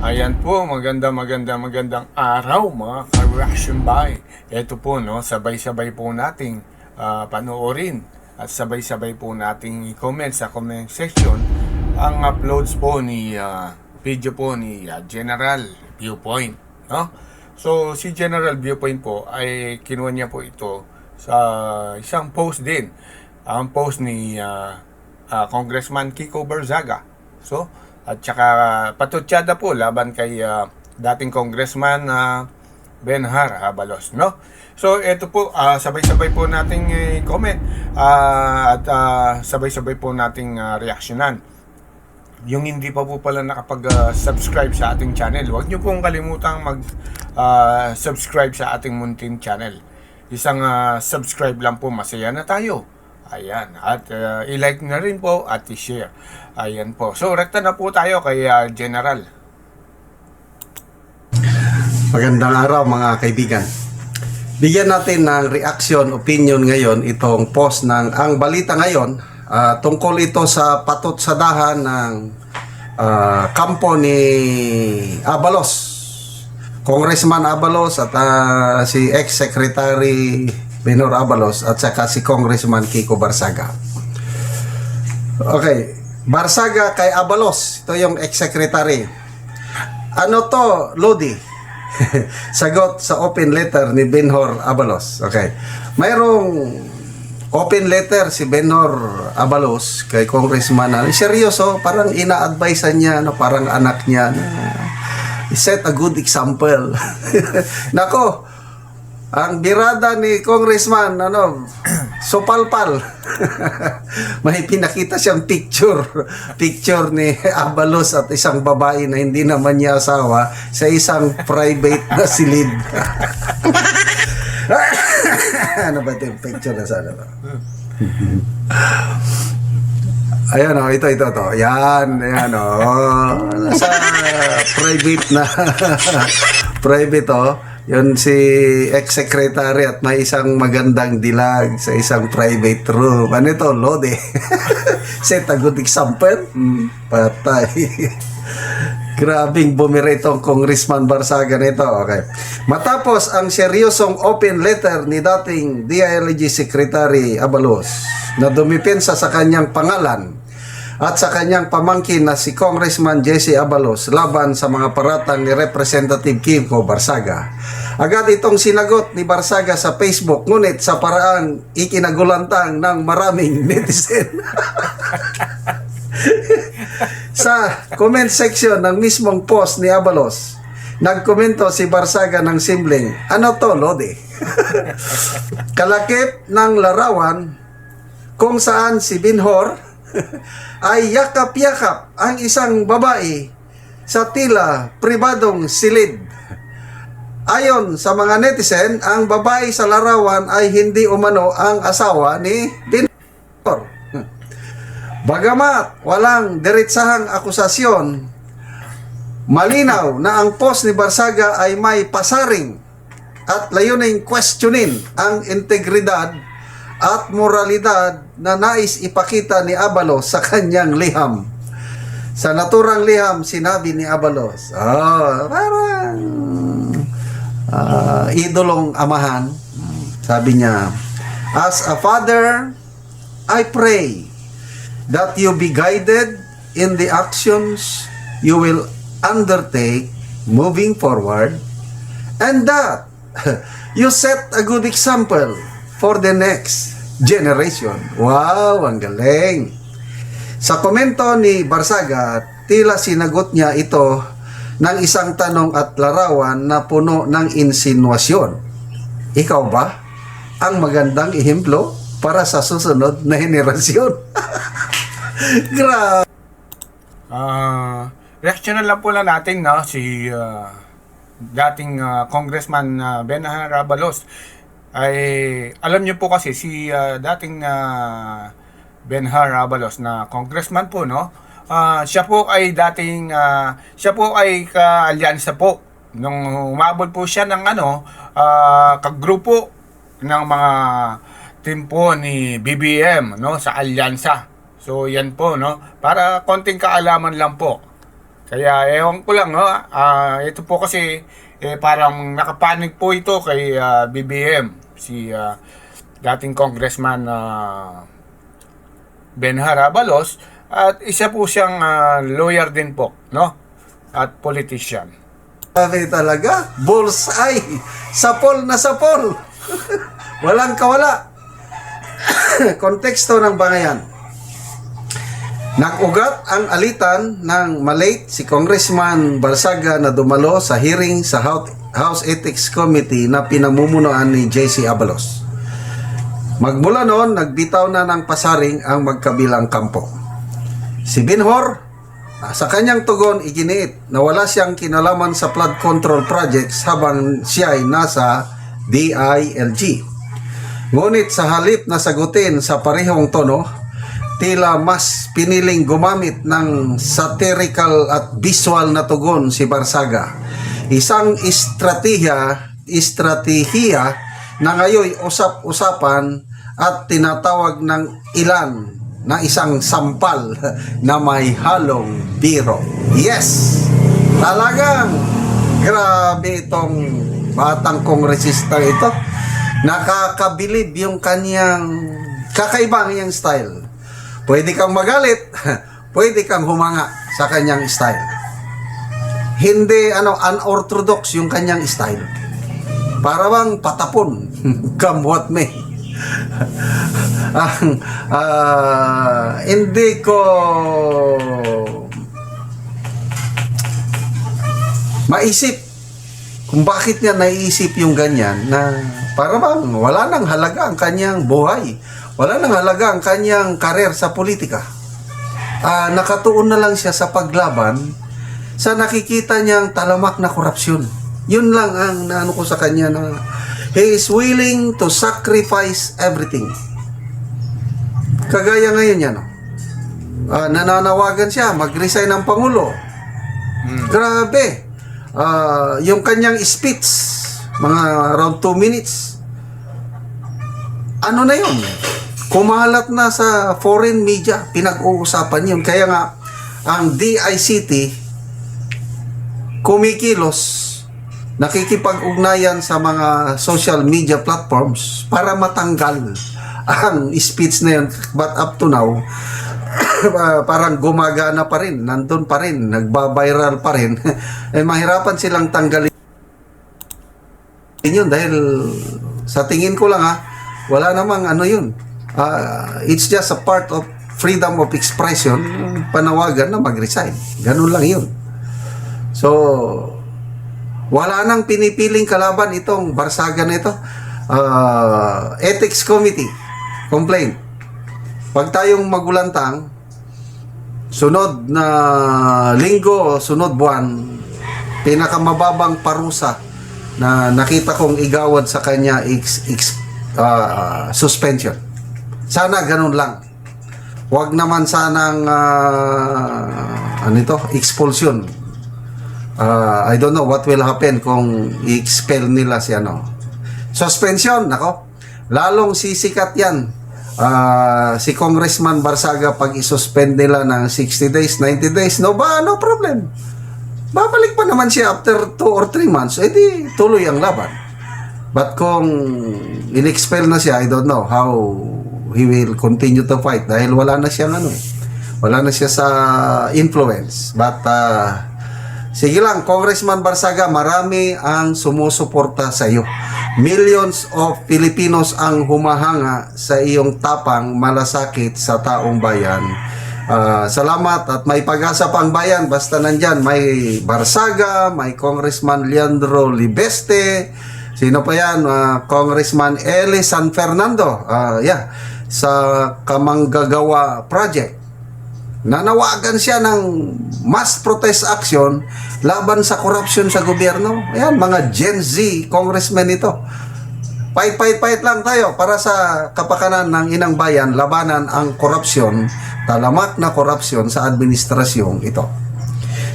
Ayan po, maganda maganda magandang araw mga ka-reaction by. Ito po no, sabay-sabay po nating ah, panoorin at sabay-sabay po nating i-comment sa comment section ang uploads po ni ah, video po ni ah, General Viewpoint, no? So si General Viewpoint po ay kinuha niya po ito sa isang post din. Ang post ni ah, ah, Congressman Kiko Barzaga. So, at saka patutsada po laban kay ah, dating congressman na Benhar Habalos, no? So, ito po, ah, sabay-sabay po nating eh, comment ah, at ah, sabay-sabay po nating ah, reaksyonan. Yung hindi pa po pala nakapag-subscribe sa ating channel, huwag niyo pong kalimutang mag-subscribe sa ating Muntin channel. Isang ah, subscribe lang po, masaya na tayo. Ayan, at ah, i-like na rin po at i-share. Ayan po. So, rekta na po tayo kay ah, General. Magandang araw mga kaibigan. Bigyan natin ng reaction, opinion ngayon itong post ng Ang Balita Ngayon ah, tungkol ito sa patot sa dahan ng ah, kampo ni Abalos. Congressman Abalos at ah, si ex-secretary Benor Abalos at saka si Congressman Kiko Barsaga. Okay, Barsaga kay Abalos, ito yung ex-secretary. Ano to, Lodi? Sagot sa open letter ni Benhor Abalos. Okay. Mayroong open letter si Benhor Abalos kay Congressman. Seryoso, parang ina-advise niya, no, parang anak niya. Na, set a good example. Nako, ang birada ni Congressman, ano, sopalpal. May pinakita siyang picture. Picture ni Abalos at isang babae na hindi naman niya asawa sa isang private na silid. ano ba yung picture na sana ba? Ayan o, ito, ito, ito. Yan, yan o. Nasa private na. private o. Yun si ex-secretary at may isang magandang dilag sa isang private room. Ano ito? Lode. Set a good example. Hmm, patay. Grabing bumira itong Congressman Barsaga nito. Okay. Matapos ang seryosong open letter ni dating DILG Secretary Abalos na dumipensa sa kanyang pangalan at sa kanyang pamangkin na si Congressman Jesse Abalos laban sa mga paratang ni Representative Kiko Barsaga. Agad itong sinagot ni Barsaga sa Facebook ngunit sa paraang ikinagulantang ng maraming netizen. sa comment section ng mismong post ni Abalos, nagkomento si Barsaga ng simpleng, ano to, Lodi? Kalakip ng larawan kung saan si Binhor ay yakap-yakap ang isang babae sa tila pribadong silid. Ayon sa mga netizen, ang babae sa larawan ay hindi umano ang asawa ni Binhor. Bagamat walang diretsahang akusasyon, malinaw na ang post ni Barsaga ay may pasaring at layuning questionin ang integridad at moralidad na nais ipakita ni Abalos sa kanyang liham. Sa naturang liham, sinabi ni Abalos, oh, parang ah, idolong amahan. Sabi niya, As a father, I pray that you be guided in the actions you will undertake moving forward and that you set a good example for the next generation. Wow, ang galing. Sa komento ni Barsaga, tila sinagot niya ito ng isang tanong at larawan na puno ng insinuasyon. Ikaw ba ang magandang ehemplo para sa susunod na henerasyon? Grabe. Ah, reaksyonan lang po lang natin no si ah, dating ah, Congressman uh, Benhar Abalos ay alam niyo po kasi si ah, dating uh, Benhar Abalos na congressman po no? Ah, siya po ay dating ah, siya po ay kaalyansa po. Nung umabol po siya ng ano ah, kagrupo ng mga team po ni BBM no? Sa alyansa. So yan po no? Para konting kaalaman lang po. Kaya ewan ko lang, no? Ah, ito po kasi eh, parang nakapanig po ito kay ah, BBM, si ah, dating congressman ah, Ben Harabalos at isa po siyang ah, lawyer din po, no? At politician. Grabe talaga. Bullseye. Sapol na sapol. Walang kawala. Konteksto ng bangayan. Nag-ugat ang alitan ng malate si Congressman Barsaga na dumalo sa hearing sa House Ethics Committee na pinamumunuan ni JC Abalos. Magmula noon, nagbitaw na ng pasaring ang magkabilang kampo. Si Binhor, sa kanyang tugon, iginiit na wala siyang kinalaman sa flood control projects habang siya ay nasa DILG. Ngunit sa halip na sagutin sa parehong tono, tila mas piniling gumamit ng satirical at visual na tugon si Barsaga. Isang estratehiya, estratehiya na ngayon usap-usapan at tinatawag ng ilan na isang sampal na may halong biro. Yes! Talagang grabe itong batang kongresista ito. Nakakabilib yung kanyang kakaibang yung style. Pwede kang magalit, pwede kang humanga sa kanyang style. Hindi ano unorthodox yung kanyang style. Para bang patapon, come what may. ang ah, hindi ko maisip kung bakit niya naiisip yung ganyan na para bang wala nang halaga ang kanyang buhay. Wala nang halaga ang kanyang karir sa politika. Ah, nakatuon na lang siya sa paglaban sa nakikita niyang talamak na korupsyon. Yun lang ang naano ko sa kanya na he is willing to sacrifice everything. Kagaya ngayon yan, no? Ah, nananawagan siya, mag-resign ng Pangulo. Grabe. Ah, yung kanyang speech, mga around 2 minutes, ano na yun? Kumalat na sa foreign media, pinag-uusapan yun. Kaya nga, ang DICT, kumikilos, nakikipag-ugnayan sa mga social media platforms para matanggal ang speech na yun. But up to now, uh, parang gumagana pa rin, nandun pa rin, nagbabiral pa rin. eh, mahirapan silang tanggalin yun dahil sa tingin ko lang ha, wala namang ano yun. Ah, it's just a part of freedom of expression, panawagan na mag-resign. Ganun lang yun. So, wala nang pinipiling kalaban itong Barsaga na ito. Ah, Ethics Committee, complaint. Pag tayong magulantang, sunod na linggo o sunod buwan, pinakamababang parusa na nakita kong igawad sa kanya ex, ex, ah, suspension. Sana ganun lang. Huwag naman sanang ah, ano ito, expulsion. Ah, I don't know what will happen kung i-expel nila si ano. Suspension, nako. Lalong sisikat yan. Ah, si Congressman Barsaga pag isuspend nila ng 60 days, 90 days, no ba, no problem. Babalik pa naman siya after 2 or 3 months, edi tuloy ang laban. But kung in-expel na siya, I don't know how he will continue to fight dahil wala na siyang ano eh. Wala na siya sa influence. But ah, sige lang, Congressman Barsaga, marami ang sumusuporta sa iyo. Millions of Filipinos ang humahanga sa iyong tapang malasakit sa taong bayan. Ah, salamat at may pag-asa pa ang bayan basta nandyan may Barsaga, may Congressman Leandro Libeste, sino pa yan? Ah, Congressman Eli San Fernando, Ah, yeah, sa Kamanggagawa Project. Nanawagan siya ng mass protest action laban sa corruption sa gobyerno. Ayan, mga Gen Z congressmen ito. Fight, fight, fight lang tayo para sa kapakanan ng inang bayan, labanan ang korupsyon, talamak na korupsyon sa administrasyong ito.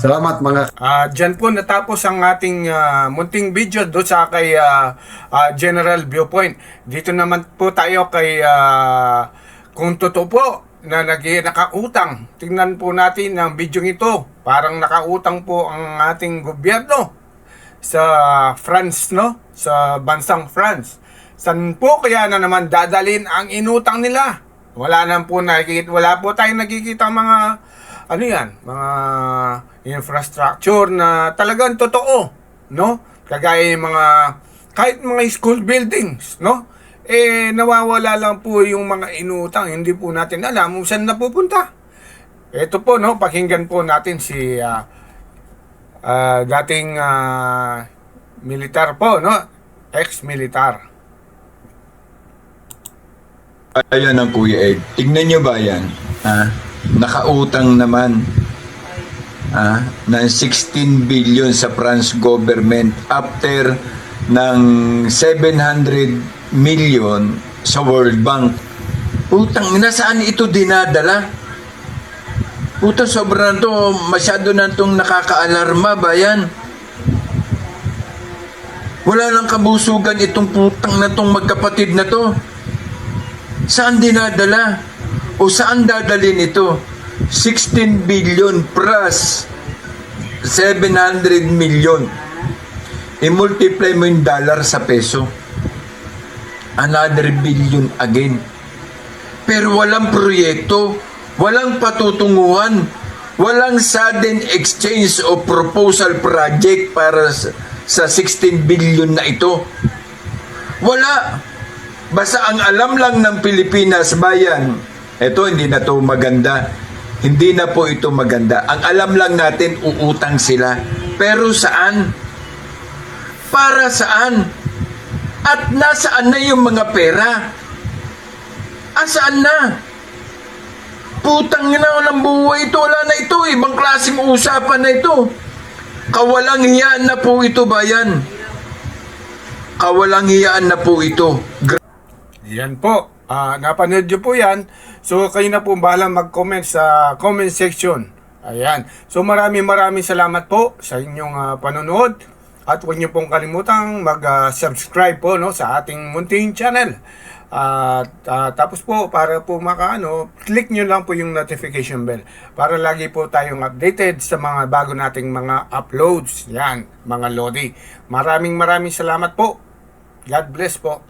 Salamat mga Ah, diyan po natapos ang ating ah, munting video do sa kay ah, ah, General Viewpoint. Dito naman po tayo kay ah, kung totoo po na nag nakautang. Tingnan po natin ang video ito. Parang nakautang po ang ating gobyerno sa France, no? Sa bansang France. San po kaya na naman dadalin ang inutang nila? Wala na po nakikita, wala po tayong nakikita mga ano yan, mga infrastructure na talagang totoo, no? Kagaya yung mga kahit mga school buildings, no? Eh nawawala lang po yung mga inutang, hindi po natin alam kung saan napupunta. Ito po no, pakinggan po natin si ah, ah, dating ah, militar po, no? Ex-militar. Ayan ang Kuya Ed. Tignan nyo ba yan? Ha? Nakautang naman ha? ng 16 billion sa France government after ng 700 million sa World Bank. Utang, nasaan ito dinadala? Puta, sobra na to. Masyado na itong nakakaalarma ba yan? Wala lang kabusugan itong putang na tong magkapatid na to. Saan dinadala? O saan dadalhin ito? 16 billion plus 700 million. I-multiply mo yung dollar sa peso. Another billion again. Pero walang proyekto, walang patutunguhan, walang sudden exchange o proposal project para sa sa 16 billion na ito. Wala. Basta ang alam lang ng Pilipinas bayan, eto hindi na to maganda. Hindi na po ito maganda. Ang alam lang natin, uutang sila. Pero saan? Para saan? At nasaan na yung mga pera? Asaan na? Putang ina ng buhay ito. Wala na ito. Ibang klaseng usapan na ito. Kawalang hiyaan na po ito, bayan. Kawalang hiyaan na po ito. Yan po. Ah, napanood nyo po yan. So, kayo na po bahala mag-comment sa comment section. Ayan. So, maraming maraming salamat po sa inyong ah, panonood. At huwag nyo pong kalimutang mag-subscribe po no, sa ating munting channel. At ah, tapos po, para po makaano, click nyo lang po yung notification bell. Para lagi po tayong updated sa mga bago nating mga uploads. Yan, mga Lodi. Maraming maraming salamat po. God bless po.